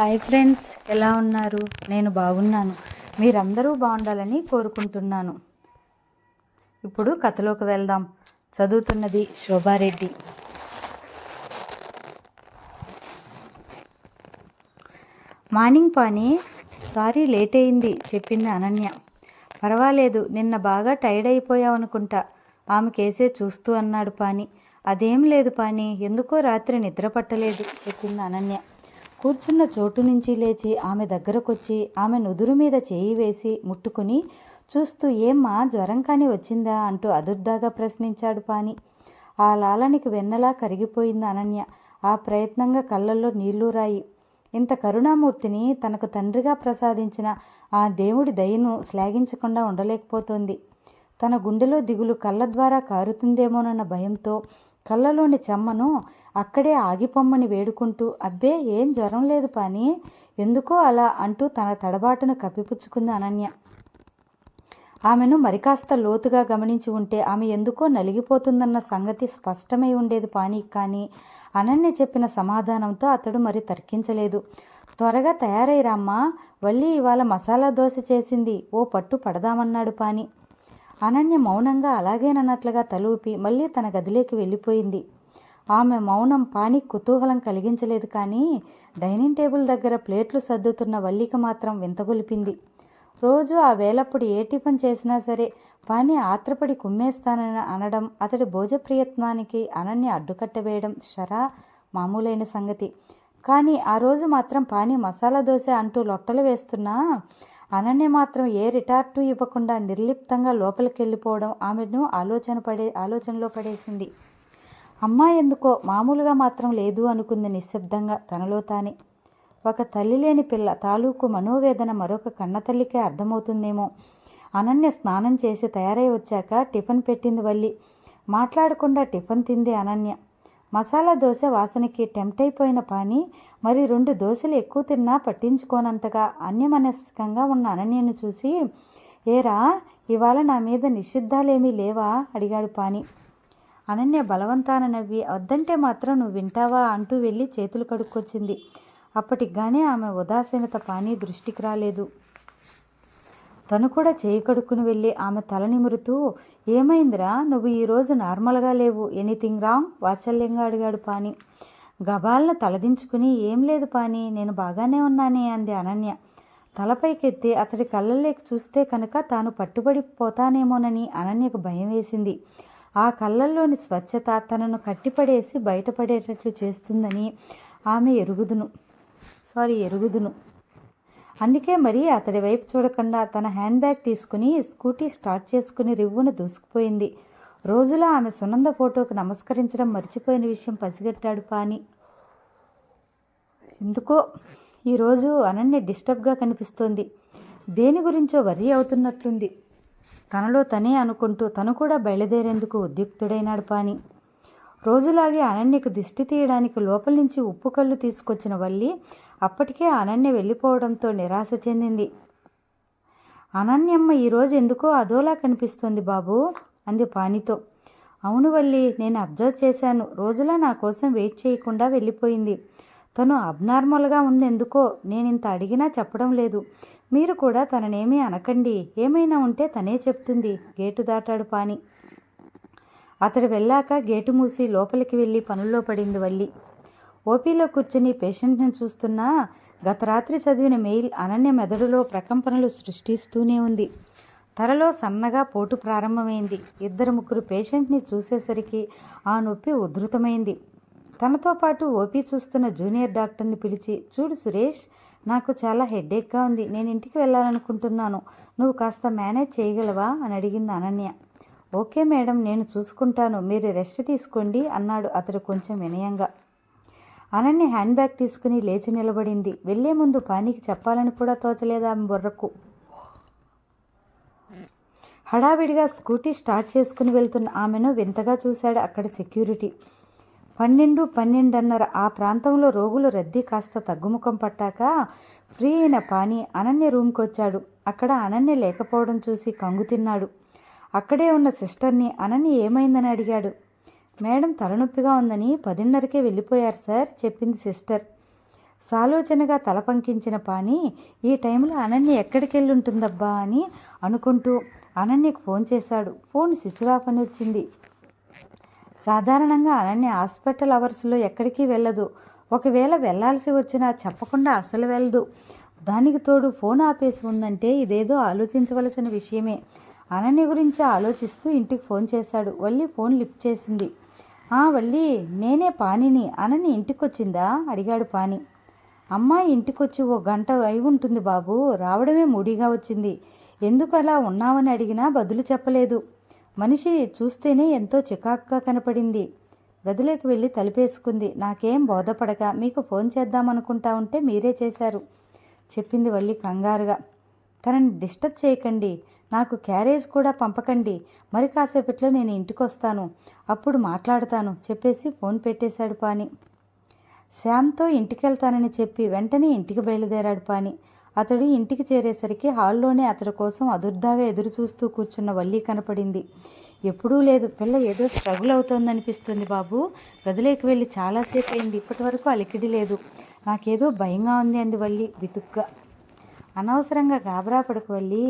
Hi friends ఎలా ఉన్నారు? నేను బాగున్నాను. మీరందరూ బాగుండాలని కోరుకుంటున్నాను. ఇప్పుడు కథలోకి వెళ్దాం. చదువుతున్నది Shobha Reddy. Morning Pani sorry late అయింది చెప్పింది అనన్య. పర్వాలేదు నిన్న బాగా టైర్డ్ అయిపోయావు అనుకుంటా ఆమె కేసే చూస్తూ అన్నాడు పాని. అదేం లేదు పాని ఎందుకో రాత్రి నిద్ర పట్టలేదు చెప్పింది అనన్య. కూర్చున్న చోటు నుంచి లేచి ఆమె దగ్గరకొచ్చి ఆమె నుదురు మీద చేయి వేసి ముట్టుకుని చూస్తూ ఏమ్మా జ్వరం కాని వచ్చిందా? అంటూ అదుర్దాగా ప్రశ్నించాడు పాని. ఆ లాలనికి వెన్నలా కరిగిపోయింది అనన్య. ఆ ప్రయత్నంగా కళ్ళల్లో నీళ్ళు రాయి. ఇంత కరుణామూర్తిని తనకు తండ్రిగా ప్రసాదించిన ఆ దేవుడి దయను శ్లాఘించకుండా ఉండలేకపోతోంది. తన గుండెలో దిగులు కళ్ళ ద్వారా కారుతుందేమోనన్న భయంతో కళ్ళలోని చెమ్మను అక్కడే ఆగిపోమ్మని వేడుకుంటూ అబ్బే ఏం జ్వరం లేదు పాని ఎందుకో అలా అంటూ తన తడబాటును కప్పిపుచ్చుకుంది అనన్య. ఆమెను మరికాస్త లోతుగా గమనించి ఉంటే ఆమె ఎందుకో నలిగిపోతుందన్న సంగతి స్పష్టమై ఉండేది పానీ కానీ అనన్య చెప్పిన సమాధానంతో అతడు మరి తర్కించలేదు. త్వరగా తయారై రామ్మా వల్లి ఇవాళ మసాలా దోశ చేసింది ఓ పట్టు పడదామన్నాడు పాని. అనన్య మౌనంగా అలాగేనన్నట్లుగా తలూపి మళ్ళీ తన గదిలోకి వెళ్ళిపోయింది. ఆమె మౌనం పాని కుతూహలం కలిగించలేదు కానీ డైనింగ్ టేబుల్ దగ్గర ప్లేట్లు సర్దుతున్న వల్లిక మాత్రం వింతగొలిపింది. రోజు ఆ వేలప్పుడు ఏ టిఫిన్ చేసినా సరే పాని ఆత్రపడి కుమ్మేస్తానని అనడం అతడి భోజప్రియత్నానికి అనన్య అడ్డుకట్టవేయడం షరా మామూలైన సంగతి. కానీ ఆ రోజు మాత్రం పానీ మసాలా దోశ అంటూ లొట్టలు వేస్తున్నా అనన్య మాత్రం ఏ రిటార్టు ఇవ్వకుండా నిర్లిప్తంగా లోపలికి వెళ్ళిపోవడం ఆమెను ఆలోచన పడే ఆలోచనలో పడేసింది. అమ్మ ఎందుకో మామూలుగా మాత్రం లేదు అనుకుంది నిశ్శబ్దంగా తనలో తానే. ఒక తల్లి లేని పిల్ల తాలూకు మనోవేదన మరొక కన్నతల్లికే అర్థమవుతుందేమో. అనన్య స్నానం చేసి తయారై వచ్చాక టిఫిన్ పెట్టింది వల్లి. మాట్లాడకుండా టిఫిన్ తింది అనన్య. మసాలా దోశ వాసనకి టెంప్ట్ అయిపోయిన పాని మరి రెండు దోశలు ఎక్కువ తిన్నా పట్టించుకోనంతగా అన్యమనస్కంగా ఉన్న అనన్యను చూసి ఏరా ఇవాళ నా మీద నిషిద్ధాలేమీ లేవా? అడిగాడు పాని. అనన్య బలవంతాన నవ్వి వద్దంటే మాత్రం నువ్వు వింటావా? అంటూ వెళ్ళి చేతులు కడుక్కొచ్చింది. అప్పటికి గానే ఆమె ఉదాసీనత పానీ దృష్టికి రాలేదు. తను కూడా చేయి కడుక్కుని వెళ్ళి ఆమె తల నిమురుతూ ఏమైందిరా? నువ్వు ఈరోజు నార్మల్గా లేవు. Anything wrong? వాత్సల్యంగా అడిగాడు పాని. గబాలను తలదించుకుని ఏం లేదు పాని నేను బాగానే ఉన్నానే అంది అనన్య. తలపైకెత్తి అతడి కళ్ళల్లోకి చూస్తే కనుక తాను పట్టుబడిపోతానేమోనని అనన్యకు భయం వేసింది. ఆ కళ్ళల్లోని స్వచ్ఛత తనను కట్టిపడేసి బయటపడేటట్లు చేస్తుందని ఆమె ఎరుగుదును. సారీ ఎరుగుదును. అందుకే మరి అతడి వైపు చూడకుండా తన హ్యాండ్ బ్యాగ్ తీసుకుని స్కూటీ స్టార్ట్ చేసుకుని రివ్వున దూసుకుపోయింది. రోజులో ఆమె సునంద ఫోటోకు నమస్కరించడం మర్చిపోయిన విషయం పసిగట్టాడు పాని. ఎందుకో? ఈరోజు అనన్య డిస్టర్బ్గా కనిపిస్తోంది. దేని గురించో వర్రీ అవుతున్నట్లుంది. తనలో తనే అనుకుంటూ తను కూడా బయలుదేరేందుకు ఉద్యుక్తుడైనాడు పాని. రోజులాగే అనన్యకు దిష్టి తీయడానికి లోపల నుంచి ఉప్పు కళ్ళు తీసుకొచ్చిన వల్లి అప్పటికే అనన్య వెళ్ళిపోవడంతో నిరాశ చెందింది. అనన్యమ్మ ఈరోజు ఎందుకో అదోలా కనిపిస్తుంది బాబు అంది పానితో. అవును వల్లి నేను అబ్జర్వ్ చేశాను. రోజులా నా కోసం వెయిట్ చేయకుండా వెళ్ళిపోయింది. తను అబ్నార్మల్గా ఉంది ఎందుకో నేను ఇంత అడిగినా చెప్పడం లేదు. మీరు కూడా తననేమీ అనకండి. ఏమైనా ఉంటే తనే చెప్తుంది గేటు దాటాడు పాని. అతడు వెళ్ళాక గేటు మూసి లోపలికి వెళ్ళి పనుల్లో పడింది వల్లి. ఓపీలో కూర్చుని పేషెంట్ని చూస్తున్నా గత రాత్రి చదివిన మెయిల్ అనన్య మెదడులో ప్రకంపనలు సృష్టిస్తూనే ఉంది. తలలో సన్నగా పోటు ప్రారంభమైంది. ఇద్దరు ముగ్గురు పేషెంట్ని చూసేసరికి ఆ నొప్పి ఉధృతమైంది. తనతో పాటు ఓపీ చూస్తున్న జూనియర్ డాక్టర్ని పిలిచి చూడు సురేష్ నాకు చాలా హెడ్ఏక్గా ఉంది. నేను ఇంటికి వెళ్ళాలనుకుంటున్నాను. నువ్వు కాస్త మేనేజ్ చేయగలవా? అని అడిగింది అనన్య. ఓకే మేడం నేను చూసుకుంటాను. మీరు రెస్ట్ తీసుకోండి అన్నాడు అతడు కొంచెం వినయంగా. అనన్య హ్యాండ్ బ్యాగ్ తీసుకుని లేచి నిలబడింది. వెళ్ళే ముందు పానీకి చెప్పాలని కూడా తోచలేదు ఆమె బుర్రకు? హడావిడిగా స్కూటీ స్టార్ట్ చేసుకుని వెళ్తున్న ఆమెను వింతగా చూశాడు అక్కడ సెక్యూరిటీ. పన్నెండు పన్నెండున్నర ఆ ప్రాంతంలో రోగులు రద్దీ కాస్త తగ్గుముఖం పట్టాక ఫ్రీ అయిన పాని అనన్య రూమ్కి వచ్చాడు అక్కడ అనన్య లేకపోవడం చూసి కంగు తిన్నాడు. అక్కడే ఉన్న సిస్టర్ని అనన్య ఏమైందని అడిగాడు. మేడం తలనొప్పిగా ఉందని పదిన్నరకే వెళ్ళిపోయారు సార్ చెప్పింది సిస్టర్. సాలోచనగా తల పంకించిన పాని ఈ టైంలో అనన్య ఎక్కడికి వెళ్ళి ఉంటుందబ్బా అని అనుకుంటూ అనన్యకు ఫోన్ చేశాడు. ఫోన్ స్విచ్ ఆఫ్ అని వచ్చింది. సాధారణంగా అనన్య హాస్పిటల్ అవర్స్లో ఎక్కడికి వెళ్ళదు. ఒకవేళ వెళ్ళాల్సి వచ్చినా చెప్పకుండా అసలు వెళ్ళదు. దానికి తోడు ఫోన్ ఆపేసి ఉందంటే ఇదేదో ఆలోచించవలసిన విషయమే. అనన్య గురించి ఆలోచిస్తూ ఇంటికి ఫోన్ చేశాడు. వల్లి ఫోన్ లిఫ్ట్ చేసింది. ఆ వల్లి నేనే పానిని అనని ఇంటికొచ్చిందా? అడిగాడు పాని అమ్మాయి ఇంటికొచ్చి ఓ గంట అయి ఉంటుంది బాబు రావడమే మూడీగా వచ్చింది. ఎందుకు అలా ఉన్నావని అడిగినా బదులు చెప్పలేదు. మనిషి చూస్తేనే ఎంతో చికాకుగా కనపడింది. గదిలోకి వెళ్ళి తలుపేసుకుంది. నాకేం బోధపడక మీకు ఫోన్ చేద్దామనుకుంటా ఉంటే మీరే చేశారు చెప్పింది వల్లి కంగారుగా. తనని డిస్టర్బ్ చేయకండి. నాకు క్యారేజ్ కూడా పంపకండి. మరి కాసేపట్లో నేను ఇంటికి వస్తాను అప్పుడు మాట్లాడతాను చెప్పేసి ఫోన్ పెట్టేశాడు పాని. శ్యామ్తో ఇంటికెళ్తానని చెప్పి వెంటనే ఇంటికి బయలుదేరాడు పాని. అతడు ఇంటికి చేరేసరికి హాల్లోనే అతడి కోసం అదుర్దాగా ఎదురు చూస్తూ కూర్చున్న వల్లి కనపడింది. ఎప్పుడూ లేదు. పిల్ల ఏదో స్ట్రగుల్ అవుతోందనిపిస్తుంది బాబు. గదిలోకి వెళ్ళి చాలాసేపు అయింది ఇప్పటి వరకు అలికిడి లేదు. నాకేదో భయంగా ఉంది అంది వల్లి బితుగ్గా అనవసరంగా గాబరా పడకు వల్లి.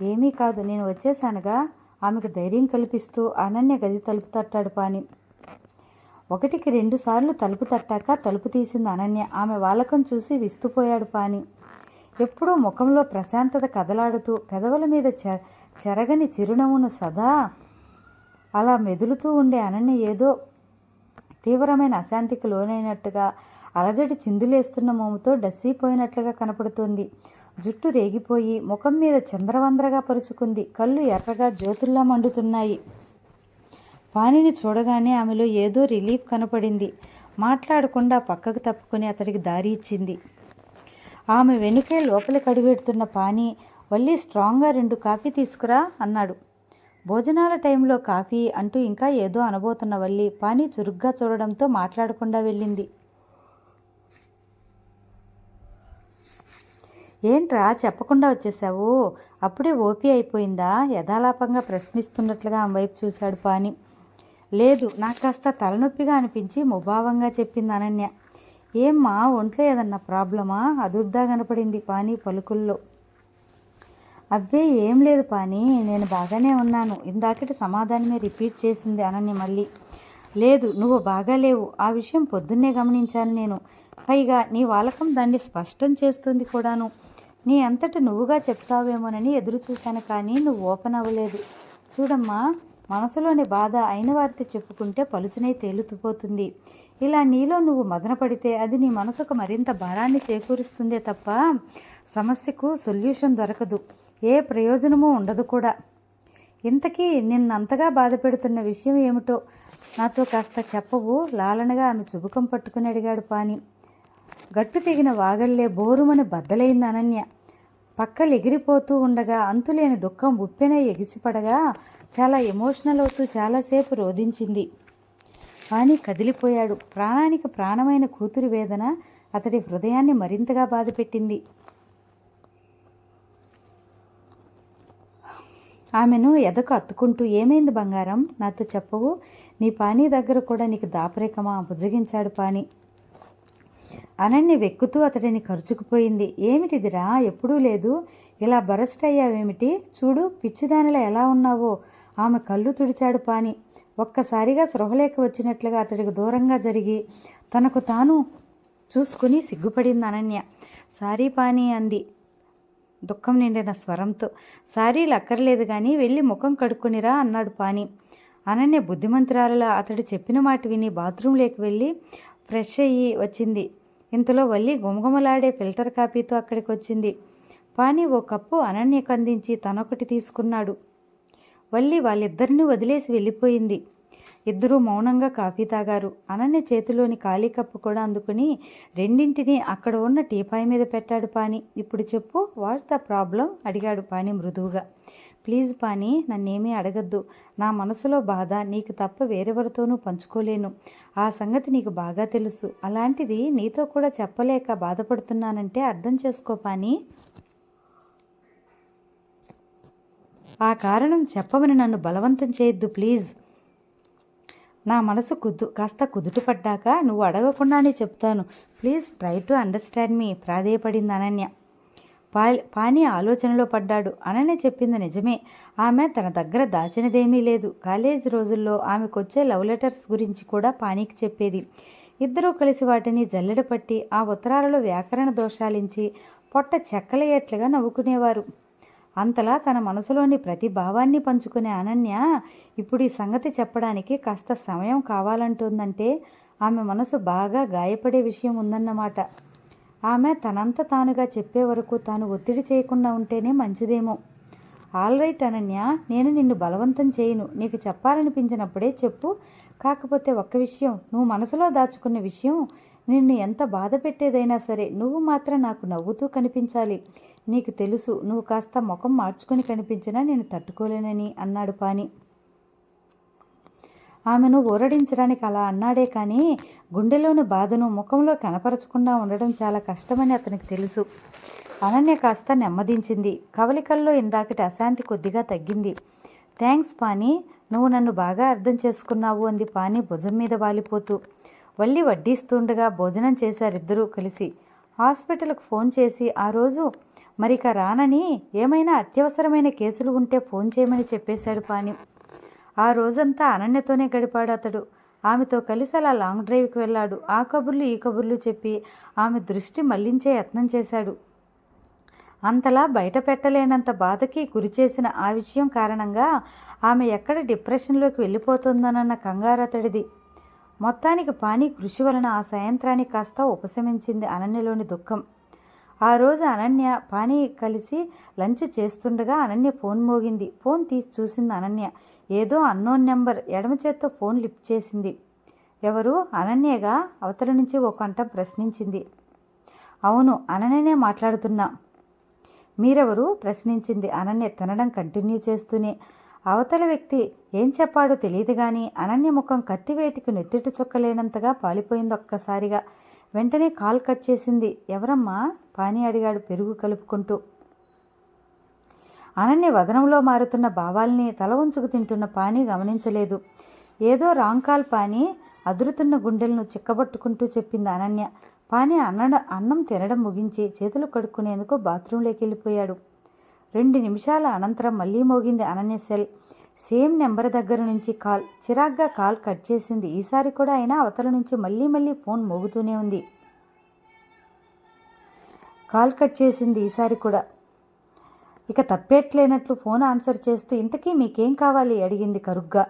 ఏమీ కాదు నేను వచ్చేసానుగా ఆమెకు ధైర్యం కల్పిస్తూ అనన్య గది తలుపు తట్టాడు పాని ఒకటికి రెండుసార్లు తలుపు తట్టాక తలుపు తీసింది అనన్య. ఆమె వాలకం చూసి విస్తుపోయాడు పాని ఎప్పుడూ ముఖంలో ప్రశాంతత కదలాడుతూ పెదవుల మీద చె చెరగని చిరునవ్వును సదా అలా మెదులుతూ ఉండే అనన్య ఏదో తీవ్రమైన అశాంతికి లోనైనట్టుగా అలజడి చిందులేస్తున్న మోముతో డస్సిపోయినట్లుగా కనపడుతుంది. జుట్టు రేగిపోయి ముఖం మీద చంద్రవంద్రగా పరుచుకుంది. కళ్ళు ఎర్రగా జ్యోతుల్లా మండుతున్నాయి. పానీని చూడగానే ఆమెలో ఏదో రిలీఫ్ కనపడింది. మాట్లాడకుండా పక్కకు తప్పుకొని అతడికి దారి ఇచ్చింది. ఆమె వెనుకే లోపలికి అడుగెడుతున్న పాని వల్లి స్ట్రాంగ్గా రెండు కాఫీ తీసుకురా అన్నాడు. భోజనాల టైంలో కాఫీ అంటూ ఇంకా ఏదో అనబోతున్న వల్లి పానీ చురుగ్గా చూడడంతో మాట్లాడకుండా వెళ్ళింది. ఏంట్రా చెప్పకుండా వచ్చేసావు? అప్పుడే ఓపీ అయిపోయిందా? యథాలాపంగా ప్రశ్నిస్తున్నట్లుగా ఆమె వైపు చూశాడు పాని. లేదు నాకు కాస్త తలనొప్పిగా అనిపించి ముభావంగా చెప్పింది అనన్య. ఏమ్మా ఒంట్లో ఏదన్నా ప్రాబ్లమా? అదుర్దా కనపడింది పాని పలుకుల్లో. అబ్బే ఏం లేదు పాని నేను బాగానే ఉన్నాను. ఇందాకటి సమాధానమే రిపీట్ చేసింది అనన్య మళ్ళీ. లేదు నువ్వు బాగాలేవు ఆ విషయం పొద్దున్నే గమనించాను నేను. పైగా నీ వాలకం దాన్ని స్పష్టం చేస్తుంది కూడాను. నీ అంతట నువ్వుగా చెప్తావేమోనని ఎదురు చూశాను కానీ నువ్వు ఓపెన్ అవ్వలేదు. చూడమ్మా మనసులోని బాధ అయిన వారితో చెప్పుకుంటే పలుచునే తేలుతుపోతుంది. ఇలా నీలో నువ్వు మదన పడితే అది నీ మనసుకు మరింత భారాన్ని చేకూరుస్తుందే తప్ప సమస్యకు సొల్యూషన్ దొరకదు. ఏ ప్రయోజనమూ ఉండదు కూడా. ఇంతకీ నిన్నంతగా బాధ పెడుతున్న విషయం ఏమిటో నాతో కాస్త చెప్పవు. లాలనగా ఆమె చుబుకం పట్టుకుని అడిగాడు పాని గట్టు తెగిన వాగల్లే బోరుమని బద్దలైంది అనన్య. పక్కలు ఎగిరిపోతూ ఉండగా అంతులేని దుఃఖం ఉప్పెన ఎగిసిపడగా చాలా ఎమోషనల్ అవుతూ చాలాసేపు రోధించింది. కానీ కదిలిపోయాడు. ప్రాణానికి ప్రాణమైన కూతురి వేదన అతడి హృదయాన్ని మరింతగా బాధపెట్టింది. ఆమెను ఎదకు అత్తుకుంటూ ఏమైంది బంగారం? నాతో చెప్పవు. నీ పానీ దగ్గర కూడా నీకు దాపరేకమా? బుజ్జగించాడు పాని. అనన్య వెక్కుతూ అతడిని ఖర్చుకుపోయింది ఏమిటిదిరా? ఎప్పుడూ లేదు. ఇలా బరస్ట్ అయ్యావేమిటి చూడు పిచ్చిదానిలా ఎలా ఉన్నావో. ఆమె కళ్ళు తుడిచాడు పాని. ఒక్కసారిగా సృహలేఖ వచ్చినట్లుగా అతడికి దూరంగా జరిగి తనకు తాను చూసుకుని సిగ్గుపడింది అనన్య. సారీ పాని అంది దుఃఖం నిండిన స్వరంతో. సారీలు అక్కర్లేదు కానీ వెళ్ళి ముఖం కడుక్కునిరా అన్నాడు పాని. అనన్య బుద్ధిమంతురాలులా అతడు చెప్పిన మాట విని బాత్రూంలోకి వెళ్ళి ఫ్రెష్ అయ్యి వచ్చింది. ఇంతలో వల్లి గుమగుమలాడే ఫిల్టర్ కాపీతో అక్కడికి వచ్చింది పాని ఓ కప్పు అనన్యకు అందించి తనొకటి తీసుకున్నాడు. వల్లి వాళ్ళిద్దరిని వదిలేసి వెళ్ళిపోయింది. ఇద్దరూ మౌనంగా కాఫీ తాగారు. అనన్య చేతిలోని ఖాళీ కప్పు కూడా అందుకుని రెండింటిని అక్కడ ఉన్న టీపాయ్ మీద పెట్టాడు పాని. ఇప్పుడు చెప్పు వాట్స్ ద ప్రాబ్లం? అడిగాడు పాని మృదువుగా. ప్లీజ్ పాని నన్నేమీ అడగద్దు. నా మనసులో బాధ నీకు తప్ప వేరెవరితోనూ పంచుకోలేను. ఆ సంగతి నీకు బాగా తెలుసు. అలాంటిది నీతో కూడా చెప్పలేక బాధపడుతున్నానంటే అర్థం చేసుకో పాని. ఆ కారణం చెప్పమని నన్ను బలవంతం చేయొద్దు ప్లీజ్. నా మనసు కుదు కాస్త కుదుట పడ్డాక నువ్వు అడగకుండానే చెప్తాను. Please try to understand me ప్రాధేయపడింది Ananya. పా పాని ఆలోచనలో పడ్డాడు. అననే చెప్పింది నిజమే. ఆమె తన దగ్గర దాచినదేమీ లేదు. కాలేజ్ రోజుల్లో ఆమెకొచ్చే లవ్ లెటర్స్ గురించి కూడా పానీకి చెప్పేది. ఇద్దరూ కలిసి వాటిని జల్లెడ పట్టి ఆ ఉత్తరాలలో వ్యాకరణ దోషాలించి పొట్ట చెక్కలయ్యేట్లుగా నవ్వుకునేవారు. అంతలా తన మనసులోని ప్రతి భావాన్ని పంచుకునే అనన్య ఇప్పుడు ఈ సంగతి చెప్పడానికి కాస్త సమయం కావాలంటుందంటే ఆమె మనసు బాగా గాయపడే విషయం ఉందన్నమాట. ఆమె తనంత తానుగా చెప్పే వరకు తాను ఒత్తిడి చేయకుండా ఉంటేనే మంచిదేమో. ఆల్ రైట్ అనన్య నేను నిన్ను బలవంతం చేయను. నీకు చెప్పాలనిపించినప్పుడే చెప్పు. కాకపోతే ఒక్క విషయం నువ్వు మనసులో దాచుకున్న విషయం నిన్ను ఎంత బాధ పెట్టేదైనా సరే నువ్వు మాత్రం నాకు నవ్వుతూ కనిపించాలి. నీకు తెలుసు నువ్వు కాస్త ముఖం మార్చుకొని కనిపించినా నేను తట్టుకోలేనని అన్నాడు పాని. ఆమెను ఊరడించడానికి అలా అన్నాడే కానీ గుండెలోని బాధను ముఖంలో కనపరచకుండా ఉండడం చాలా కష్టమని అతనికి తెలుసు. అనన్య కాస్త నెమ్మదించింది. కవలికల్లో ఇందాకటి అశాంతి కొద్దిగా తగ్గింది. థ్యాంక్స్ పాని నువ్వు నన్ను బాగా అర్థం చేసుకున్నావు అంది పాని భుజం మీద వాలిపోతూ. వల్లి వడ్డిస్తుండగా భోజనం చేశారిద్దరూ కలిసి. హాస్పిటల్కు ఫోన్ చేసి ఆ రోజు మరిక రానని ఏమైనా అత్యవసరమైన కేసులు ఉంటే ఫోన్ చేయమని చెప్పేశాడు పాని ఆ రోజంతా అనన్యతోనే గడిపాడు అతడు. ఆమెతో కలిసి అలా లాంగ్ డ్రైవ్కి వెళ్ళాడు. ఆ కబుర్లు ఈ కబుర్లు చెప్పి ఆమె దృష్టి మళ్ళించే యత్నం చేశాడు. అంతలా బయట పెట్టలేనంత బాధకి గురి చేసిన ఆ విషయం కారణంగా ఆమె ఎక్కడ డిప్రెషన్లోకి వెళ్ళిపోతుందనన్న కంగారు అతడిది మొత్తానికి పానీ కృషి వలన ఆ సాయంత్రానికి కాస్త ఉపశమించింది అనన్యలోని దుఃఖం. ఆ రోజు అనన్య పానీ కలిసి లంచ్ చేస్తుండగా అనన్య ఫోన్ మోగింది. ఫోన్ తీసి చూసింది అనన్య. ఏదో అన్నోన్ నెంబర్. ఎడమ చేత్తో ఫోన్ లిఫ్ట్ చేసింది. ఎవరు? అనన్యగా? అవతల నుంచి ఓ కంట ప్రశ్నించింది. అవును అనన్యనే మాట్లాడుతున్నా. మీరెవరు? ప్రశ్నించింది అనన్య తినడం కంటిన్యూ చేస్తూనే. అవతల వ్యక్తి ఏం చెప్పాడో తెలియదు కానీ అనన్య ముఖం కత్తివేటికి నెత్తిటి చుక్కలేనంతగా పాలిపోయింది ఒక్కసారిగా. వెంటనే కాల్ కట్ చేసింది. ఎవరమ్మా? పాని అడిగాడు పెరుగు కలుపుకుంటూ. అనన్య వదనంలో మారుతున్న భావాల్ని తల ఉంచుకు తింటున్న పాని గమనించలేదు. ఏదో రాంగ్ కాల్ పాని అదురుతున్న గుండెలను చిక్కబట్టుకుంటూ చెప్పింది అనన్య. పాని అన్న అన్నం తినడం ముగించి చేతులు కడుక్కునేందుకు బాత్రూంలోకి వెళ్ళిపోయాడు. రెండు నిమిషాల అనంతరం మళ్ళీ మోగింది అనన్య సెల్. సేమ్ నెంబర్ దగ్గర నుంచి కాల్ చిరాగ్గా కాల్ కట్ చేసింది. ఈసారి కూడా అయినా అవతల నుంచి మళ్ళీ మళ్ళీ ఫోన్ మోగుతూనే ఉంది. కాల్ కట్ చేసింది ఈసారి కూడా. ఇక తప్పేట్లేనట్లు ఫోన్ ఆన్సర్ చేస్తూ ఇంతకీ మీకేం కావాలి? అడిగింది కరుగ్గా.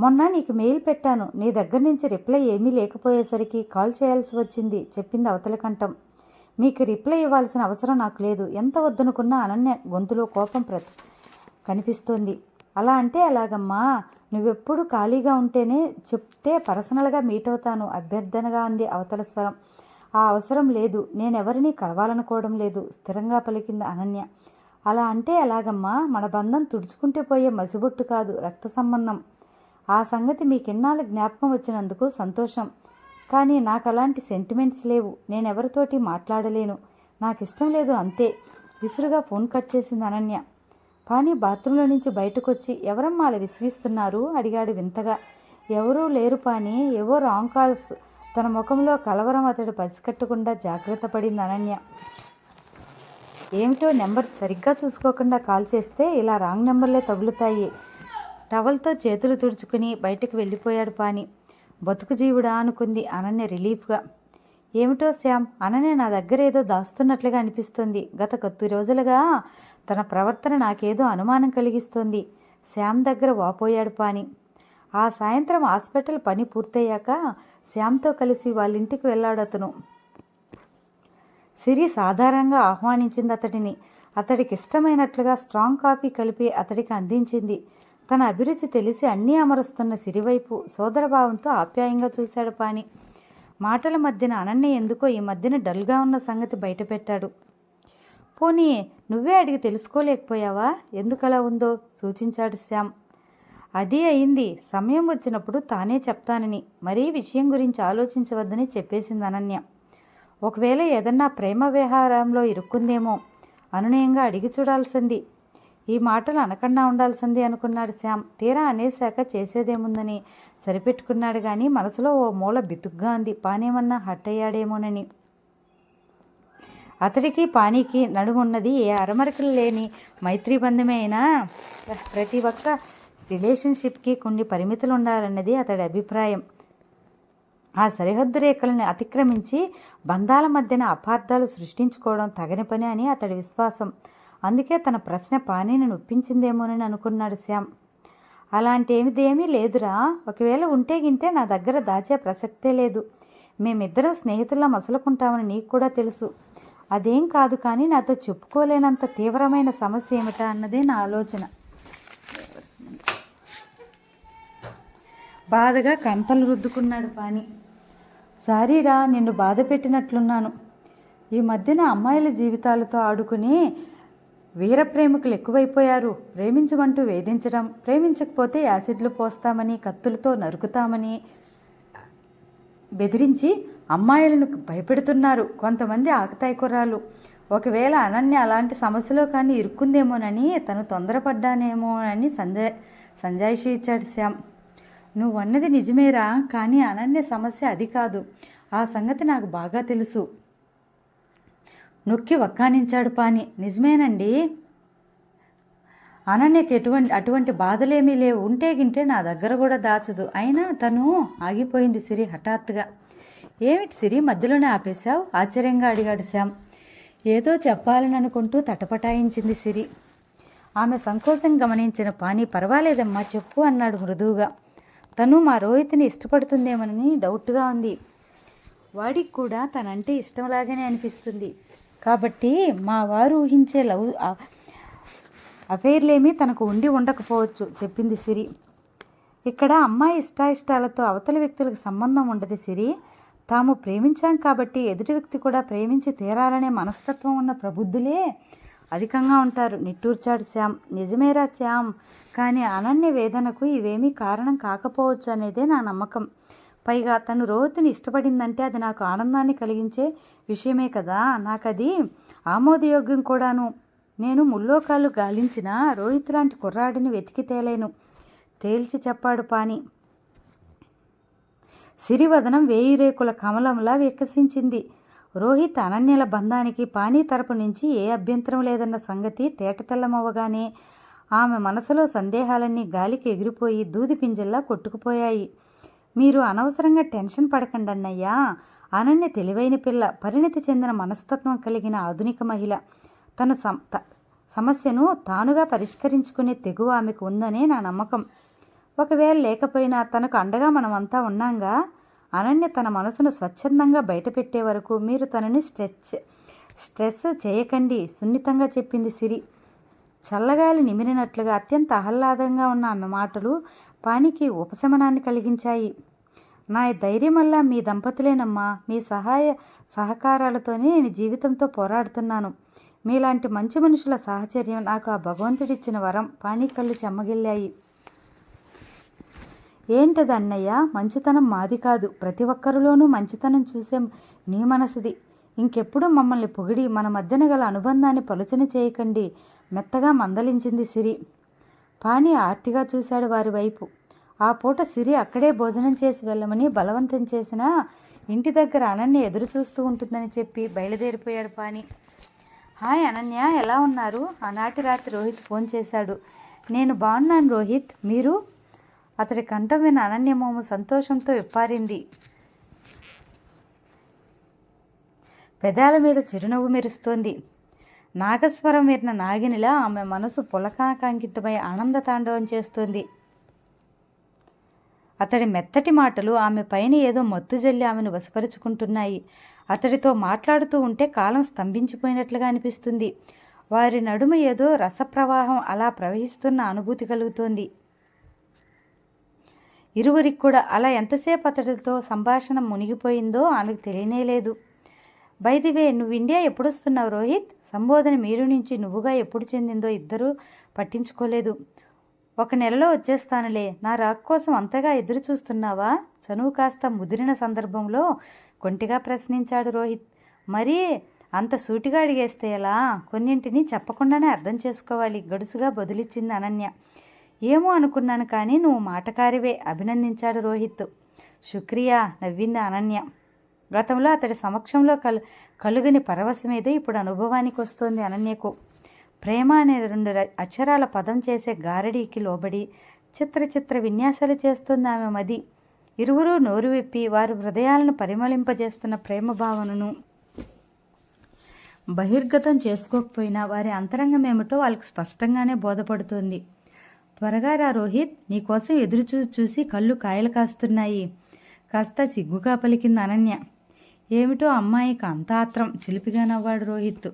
మొన్న నీకు మెయిల్ పెట్టాను. నీ దగ్గర నుంచి రిప్లై ఏమీ లేకపోయేసరికి కాల్ చేయాల్సి వచ్చింది చెప్పింది అవతల కంఠం. మీకు రిప్లై ఇవ్వాల్సిన అవసరం నాకు లేదు. ఎంత వద్దనుకున్నా అనన్య గొంతులో కోపం ప్రతి కనిపిస్తోంది. అలా అంటే అలాగమ్మా నువ్వెప్పుడు ఖాళీగా ఉంటేనే చెప్తే పర్సనల్గా మీట్ అవుతాను. అభ్యర్థనగా అంది అవతల స్వరం. ఆ అవసరం లేదు. నేనెవరిని కలవాలనుకోవడం లేదు. స్థిరంగా పలికింది అనన్య. అలా అంటే ఎలాగమ్మా? మన బంధం తుడుచుకుంటే పోయే మసిబొట్టు కాదు రక్త సంబంధం. ఆ సంగతి మీకెన్నాళ్ళు జ్ఞాపకం వచ్చినందుకు సంతోషం. కానీ నాకు అలాంటి సెంటిమెంట్స్ లేవు. నేనెవరితోటి మాట్లాడలేను. నాకు ఇష్టం లేదు అంతే. విసురుగా ఫోన్ కట్ చేసింది అనన్య. పాని బాత్రూంలో నుంచి బయటకొచ్చి ఎవరమ్మా అలా విసిగిస్తున్నారు? అడిగాడు వింతగా. ఎవరూ లేరు పాని. ఏవో రాంగ్ కాల్స్ తన ముఖంలో కలవరం అతడు పసికట్టకుండా జాగ్రత్త పడింది అనన్య. ఏమిటో నెంబర్ సరిగ్గా చూసుకోకుండా కాల్ చేస్తే ఇలా రాంగ్ నెంబర్లే తగులుతాయి. టవల్తో చేతులు తుడుచుకుని బయటకు వెళ్ళిపోయాడు పాని. బతుకు జీవుడా అనుకుంది అనన్య రిలీఫ్గా. ఏమిటో శ్యామ్ అనన్య నా దగ్గర ఏదో దాస్తున్నట్లుగా అనిపిస్తుంది. గత కొద్ది రోజులుగా తన ప్రవర్తన నాకేదో అనుమానం కలిగిస్తోంది. శ్యామ్ దగ్గర వాపోయాడు పాని. ఆ సాయంత్రం హాస్పిటల్ పని పూర్తయ్యాక శ్యామ్తో కలిసి వాళ్ళ ఇంటికి వెళ్ళాడు అతను. సిరి సాధారణంగా ఆహ్వానించింది అతడిని. అతడికి ఇష్టమైనట్లుగా స్ట్రాంగ్ కాఫీ కలిపి అతడికి అందించింది. తన అభిరుచి తెలిసి అన్నీ అమరుస్తున్న సిరివైపు సోదరభావంతో ఆప్యాయంగా చూశాడు పాని. మాటల మధ్యన అనన్య ఎందుకో ఈ మధ్యన డల్గా ఉన్న సంగతి బయటపెట్టాడు. పోనీ నువ్వే అడిగి తెలుసుకోలేకపోయావా? ఎందుకలా ఉందో? సూచించాడు శ్యామ్. అది అయింది. సమయం వచ్చినప్పుడు తానే చెప్తానని మరీ విషయం గురించి ఆలోచించవద్దని చెప్పేసింది అనన్య. ఒకవేళ ఏదన్నా ప్రేమ వ్యవహారంలో ఇరుక్కుందేమో అనునయంగా అడిగి చూడాల్సింది. ఈ మాటలు అనకుండా ఉండాల్సింది అనుకున్నాడు శ్యామ్. తీరా అనేశాక చేసేదేముందని సరిపెట్టుకున్నాడు కానీ మనసులో ఓ మూల బితుగ్గా ఉంది. పానేమన్నా హట్ అయ్యాడేమోనని అతడికి పానీకి నడుమున్నది ఏ అరమరికలు లేని మైత్రీ బంధమే అయినా? ప్రతి ఒక్క రిలేషన్షిప్కి కొన్ని పరిమితులు ఉండాలన్నది అతడి అభిప్రాయం. ఆ సరిహద్దు రేఖలను అతిక్రమించి బంధాల మధ్యన అపార్థాలు సృష్టించుకోవడం తగని పని అని అతడి విశ్వాసం. అందుకే తన ప్రశ్న పానీని నొప్పించిందేమోనని అనుకున్నాడు శ్యామ్. అలాంటిదేమీ లేదురా. ఒకవేళ ఉంటే గింటే నా దగ్గర దాచే ప్రసక్తే లేదు. మేమిద్దరం స్నేహితుల్లా మసలుకుంటామని నీకు కూడా తెలుసు. అదేం కాదు కానీ నాతో చెప్పుకోలేనంత తీవ్రమైన సమస్య ఏమిటా అన్నదే నా ఆలోచన. బాధగా కంతలు రుద్దుకున్నాడు పాని. సారీరా నిన్ను బాధ పెట్టినట్లున్నాను ఈ మధ్యన అమ్మాయిల జీవితాలతో ఆడుకుని వీర ప్రేమికులు ఎక్కువైపోయారు. ప్రేమించమంటూ వేధించడం ప్రేమించకపోతే యాసిడ్లు పోస్తామని కత్తులతో నరుకుతామని బెదిరించి అమ్మాయిలను భయపెడుతున్నారు. కొంతమంది ఆకతాయి కుర్రాలు ఒకవేళ అనన్య అలాంటి సమస్యలో కానీ ఇరుక్కుందేమోనని తను తొందరపడ్డానేమో అని సంజయ్ సంజాయిషి ఇచ్చాడు శ్యామ్. నువ్వు అన్నది నిజమేరా కానీ అనన్య సమస్య అది కాదు. ఆ సంగతి నాకు బాగా తెలుసు. నొక్కి వక్కానించాడు పాని. నిజమేనండి? అనన్యకి ఎటువంటి అటువంటి బాధలేమీ లేవు. ఉంటే గింటే నా దగ్గర కూడా దాచదు. అయినా తను ఆగిపోయింది సిరి హఠాత్తుగా. ఏమిటి సిరి మధ్యలోనే ఆపేశావు? ఆశ్చర్యంగా అడిగాడు శ్యామ్. ఏదో చెప్పాలని అనుకుంటూ తటపటాయించింది సిరి. ఆమె సంకోచం గమనించిన పాని పర్వాలేదమ్మా చెప్పు అన్నాడు మృదువుగా. తను మా రోహిత్ని ఇష్టపడుతుందేమోనని డౌట్గా ఉంది. వాడికి కూడా తనంటే ఇష్టంలాగానే అనిపిస్తుంది. కాబట్టి మా వారు ఊహించే లవ్ అఫైర్లేమీ తనకు ఉండి ఉండకపోవచ్చు చెప్పింది సిరి. ఇక్కడ అమ్మాయి ఇష్టాయిష్టాలతో అవతలి వ్యక్తులకు సంబంధం ఉండదు సిరి. తాము ప్రేమించాం కాబట్టి ఎదుటి వ్యక్తి కూడా ప్రేమించి తీరాలనే మనస్తత్వం ఉన్న ప్రబుద్ధులే అధికంగా ఉంటారు. నిట్టూర్చాడు శ్యామ్. నిజమేరా శ్యామ్? కానీ అనన్య వేదనకు ఇవేమీ కారణం కాకపోవచ్చు అనేదే నా నమ్మకం. పైగా తను రోహిత్ని ఇష్టపడిందంటే అది నాకు ఆనందాన్ని కలిగించే విషయమే కదా. నాకు అది ఆమోదయోగ్యం కూడాను. నేను ముల్లోకాలు గాలించిన రోహిత్ లాంటి కుర్రాడిని వెతికి తేలేను. తేల్చి చెప్పాడు పాని. సిరివదనం వేయి రేకుల కమలంలా వికసించింది. రోహిత్ అనన్యల బంధానికి పానీ తరపు నుంచి ఏ అభ్యంతరం లేదన్న సంగతి తేటతెల్లమవ్వగానే ఆమె మనసులో సందేహాలన్నీ గాలికి ఎగిరిపోయి దూది పింజల్లా కొట్టుకుపోయాయి. మీరు అనవసరంగా టెన్షన్ పడకండి అన్నయ్యా అనన్య తెలివైన పిల్ల పరిణతి చెందిన మనస్తత్వం కలిగిన ఆధునిక మహిళ. తన సమ త- సమస్యను తానుగా పరిష్కరించుకునే తెగువ ఆమెకు ఉందనే నా నమ్మకం. ఒకవేళ లేకపోయినా తనకు అండగా మనమంతా ఉన్నాంగా? అనన్య తన మనసును స్వచ్ఛందంగా బయటపెట్టే వరకు మీరు తనని స్ట్రెచ్ స్ట్రెస్ చేయకండి సున్నితంగా చెప్పింది సిరి. చల్లగాలి నిమిరినట్లుగా అత్యంత ఆహ్లాదంగా ఉన్న ఆమె మాటలు పానికి ఉపశమనాన్ని కలిగించాయి. నా ధైర్యమల్లా మీ దంపతులేనమ్మా మీ సహాయ సహకారాలతోనే నేను జీవితంతో పోరాడుతున్నాను. మీలాంటి మంచి మనుషుల సాహచర్యం నాకు ఆ భగవంతుడిచ్చిన వరం పానీ కళ్ళు చెమ్మగిల్లాయి. ఏంటది అన్నయ్య మంచితనం మాది కాదు. ప్రతి ఒక్కరిలోనూ మంచితనం చూసే నీ మనసుది. ఇంకెప్పుడు మమ్మల్ని పొగిడి మన మధ్యన గల అనుబంధాన్ని పలుచన చేయకండి. మెత్తగా మందలించింది సిరి. పాణి ఆర్తిగా చూశాడు వారి వైపు. ఆ పూట సిరి అక్కడే భోజనం చేసి వెళ్ళమని బలవంతం చేసినా ఇంటి దగ్గర అనన్య ఎదురు చూస్తూ ఉంటుందని చెప్పి బయలుదేరిపోయాడు పాణి. హాయ్ అనన్య ఎలా ఉన్నారు? ఆనాటి రాత్రి రోహిత్ ఫోన్ చేశాడు. నేను బాగున్నాను రోహిత్ మీరు? అతడి కంఠం విన అనన్యమోము సంతోషంతో విప్పారింది. పెదాల మీద చిరునవ్వు మెరుస్తోంది. నాగస్వరం విన్న నాగినిలా ఆమె మనసు పులకాకాంకితమై ఆనంద తాండవం చేస్తుంది. అతడి మెత్తటి మాటలు ఆమె పైన ఏదో మత్తు జల్లి ఆమెను వశపరుచుకుంటున్నాయి. అతడితో మాట్లాడుతూ ఉంటే కాలం స్తంభించిపోయినట్లుగా అనిపిస్తుంది. వారి నడుమ ఏదో రసప్రవాహం అలా ప్రవహిస్తున్న అనుభూతి కలుగుతోంది. ఇరువురికి కూడా అలా ఎంతసేపు అతడితో సంభాషణ మునిగిపోయిందో ఆమెకు తెలియనేలేదు బైదివే నువ్వు ఇండియా ఎప్పుడు వస్తున్నావు రోహిత్? సంబోధన మీరు నుంచి నువ్వుగా ఎప్పుడు చెందిందో ఇద్దరూ పట్టించుకోలేదు. ఒక నెలలో వచ్చేస్తానులే. నా రాక్ కోసం అంతగా ఎదురు చూస్తున్నావా? చనువు కాస్త ముదిరిన సందర్భంలో కొంటిగా ప్రశ్నించాడు రోహిత్. మరీ అంత సూటిగా అడిగేస్తే ఎలా? కొన్నింటిని చెప్పకుండానే అర్థం చేసుకోవాలి. గడుసుగా బదులిచ్చింది అనన్య. ఏమో అనుకున్నాను కానీ నువ్వు మాటకారివే అభినందించాడు రోహిత్. శుక్రియా నవ్వింది అనన్య. గతంలో అతడి సమక్షంలో కలు కలుగని పరవశమేదో ఇప్పుడు అనుభవానికి వస్తోంది అనన్యకు. ప్రేమ అనే రెండు అక్షరాల పదం చేసే గారడీకి లోబడి చిత్ర చిత్ర విన్యాసాలు చేస్తుంది ఆమె మది. ఇరువురు నోరు విప్పి వారి హృదయాలను పరిమళింపజేస్తున్న ప్రేమ భావనను. బహిర్గతం చేసుకోకపోయినా వారి అంతరంగం ఏమిటో వాళ్ళకు స్పష్టంగానే బోధపడుతుంది. త్వరగా రా రోహిత్ నీకోసం ఎదురు చూసి చూసి కళ్ళు కాయలు కాస్తున్నాయి. కాస్త సిగ్గుగా పలికింది అనన్య. ఏమిటో అమ్మాయికి అంత ఆత్రం. చిలిపిగా నవ్వాడు రోహిత్.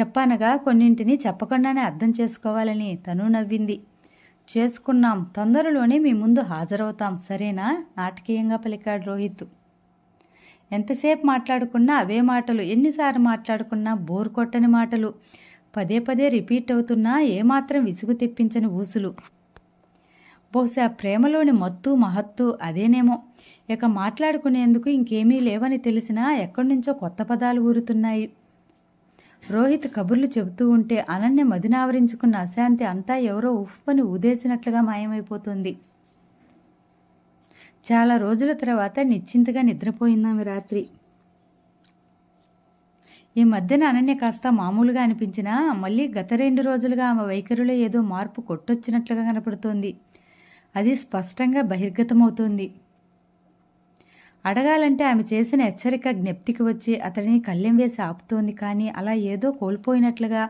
చెప్పనగా కొన్నింటిని చెప్పకుండానే అర్థం చేసుకోవాలని తను నవ్వింది. చేసుకున్నాం. తొందరలోనే మీ ముందు హాజరవుతాం. సరేనా? నాటకీయంగా పలికాడు రోహిత్. ఎంతసేపు మాట్లాడుకున్నా అవే మాటలు ఎన్నిసార్లు మాట్లాడుకున్నా బోర్ కొట్టని మాటలు. పదే పదే రిపీట్ అవుతున్నా ఏమాత్రం విసుగు తెప్పించని ఊసులు. బహుశా ప్రేమలోని మత్తు మహత్తు అదేనేమో. ఇక మాట్లాడుకునేందుకు ఇంకేమీ లేవని తెలిసినా ఎక్కడి నుంచో కొత్త పదాలు ఊరుతున్నాయి. రోహిత్ కబుర్లు చెబుతూ ఉంటే అనన్య మదినావరించుకున్న అశాంతి అంతా ఎవరో ఉఫ్ఫని ఊదేసినట్లుగా మాయమైపోతుంది. చాలా రోజుల తర్వాత నిశ్చింతగా నిద్రపోయిందామె రాత్రి. ఈ మధ్యన అనన్య కాస్త మామూలుగా అనిపించినా మళ్ళీ గత రెండు రోజులుగా ఆమె వైఖరిలో ఏదో మార్పు కొట్టొచ్చినట్లుగా కనపడుతోంది. అది స్పష్టంగా బహిర్గతమవుతోంది. అడగాలంటే ఆమె చేసిన హెచ్చరిక జ్ఞప్తికి వచ్చి అతడిని కళ్ళెం వేసి ఆపుతోంది కానీ అలా ఏదో కోల్పోయినట్లుగా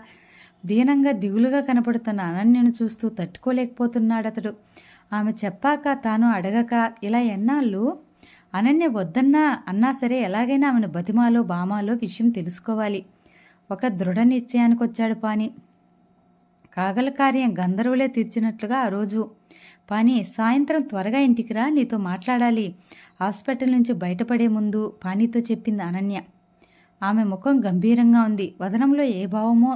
దీనంగా దిగులుగా కనపడుతున్న అనన్యను చూస్తూ తట్టుకోలేకపోతున్నాడు అతడు ఆమె చెప్పాక తాను అడగక ఇలా ఎన్నాళ్ళు? అనన్య వద్దన్నా అన్నా సరే ఎలాగైనా ఆమెను బతిమాలో బామాలో విషయం తెలుసుకోవాలి. ఒక దృఢ నిశ్చయానికి వచ్చాడు పాని. కాగల కార్యం గంధర్వులే తీర్చినట్లుగా ఆ రోజు పాని సాయంత్రం త్వరగా ఇంటికి రా నీతో మాట్లాడాలి. హాస్పిటల్ నుంచి బయటపడే ముందు పానీతో చెప్పింది అనన్య. ఆమె ముఖం గంభీరంగా ఉంది. వదనంలో ఏ భావమో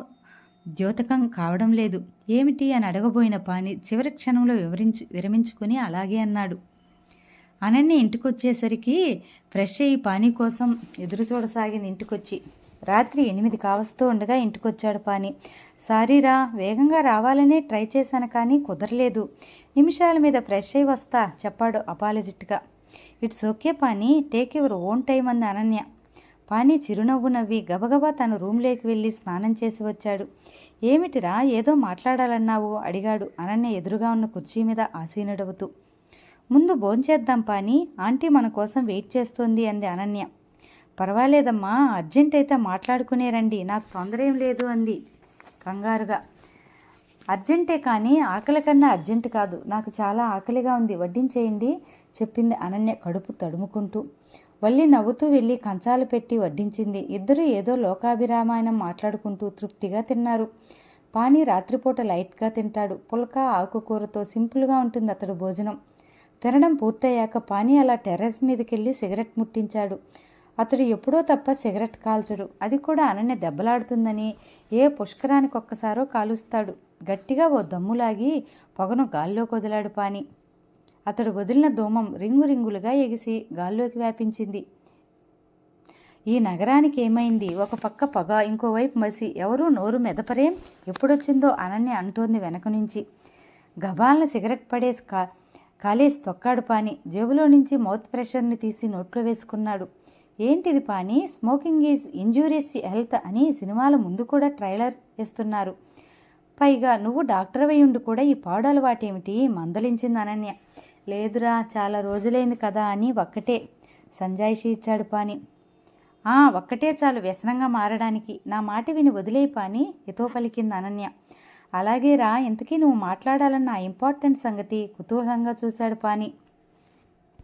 ద్యోతకం కావడం లేదు. ఏమిటి అని అడగబోయిన పాని చివరి క్షణంలో వివరించి విరమించుకుని అలాగే అన్నాడు. అనన్య ఇంటికొచ్చేసరికి ఫ్రెష్ అయ్యి పానీ కోసం ఎదురు చూడసాగింది ఇంటికొచ్చి. రాత్రి ఎనిమిది కావస్తూ ఉండగా ఇంటికొచ్చాడు పాని. సారీరా వేగంగా రావాలనే ట్రై చేశాను కానీ కుదరలేదు. నిమిషాల మీద ఫ్రెష్ అయి వస్తా చెప్పాడు అపాలజిట్గా. It's okay Pani take your own time అంది అనన్య. పాని చిరునవ్వు నవ్వి గబగబా తన రూమ్లోకి వెళ్ళి స్నానం చేసి వచ్చాడు. ఏమిటిరా ఏదో మాట్లాడాలన్నావు? అడిగాడు అనన్య ఎదురుగా ఉన్న కుర్చీ మీద ఆసీనుడవుతూ. ముందు భోంచేద్దాం పాని ఆంటీ మన కోసం వెయిట్ చేస్తోంది అంది అనన్య. పర్వాలేదమ్మా అర్జెంట్ అయితే మాట్లాడుకునే రండి. నాకు తొందర ఏం లేదు అంది కంగారుగా. అర్జెంటే కానీ ఆకలి కన్నా అర్జెంట్ కాదు. నాకు చాలా ఆకలిగా ఉంది. వడ్డించేయండి చెప్పింది అనన్య కడుపు తడుముకుంటూ. వల్లి నవ్వుతూ వెళ్ళి కంచాలు పెట్టి వడ్డించింది. ఇద్దరు ఏదో లోకాభిరామాయణం మాట్లాడుకుంటూ తృప్తిగా తిన్నారు. పాని రాత్రిపూట లైట్గా తింటాడు. పుల్క ఆకుకూరతో సింపుల్గా ఉంటుంది అతడు భోజనం. తినడం పూర్తయ్యాక పాని అలా టెర్రస్ మీదకెళ్ళి సిగరెట్ ముట్టించాడు. అతడు ఎప్పుడో తప్ప సిగరెట్ కాల్చడు. అది కూడా అనన్య దెబ్బలాడుతుందని ఏ పుష్కరానికి ఒక్కసారో కాలుస్తాడు. గట్టిగా ఓ దమ్ములాగి పొగను గాల్లోకి వదిలాడు పాని. అతడు వదిలిన దోమం రింగు రింగులుగా ఎగిసి గాల్లోకి వ్యాపించింది. ఈ నగరానికి ఏమైంది ఒక పక్క పగ ఇంకోవైపు మసి ఎవరూ నోరు మెదపరేం ఎప్పుడొచ్చిందో అనన్య అంటోంది వెనక నుంచి. గబాలన సిగరెట్ పడేసి కా కాలేసి తొక్కాడు పాని. జేబులో నుంచి మౌత్ ప్రెషర్ని తీసి నోట్లో వేసుకున్నాడు. ఏంటిది Pani? Smoking is injurious health అని సినిమాల ముందు కూడా ట్రైలర్ వేస్తున్నారు. పైగా నువ్వు డాక్టర్ అయి ఉండి కూడా ఈ పాడు అలవాటేమిటి మందలించింది అనన్య. లేదురా చాలా రోజులైంది కదా అని ఒక్కటే సంజాయిషి ఇచ్చాడు పాని. ఆ ఒక్కటే చాలు వ్యసనంగా మారడానికి. నా మాట విని వదిలేయి పాని ఎతో పలికింది అనన్య. అలాగే రా ఇంతకీ నువ్వు మాట్లాడాలన్న ఇంపార్టెంట్ సంగతి కుతూహలంగా చూశాడు పాని.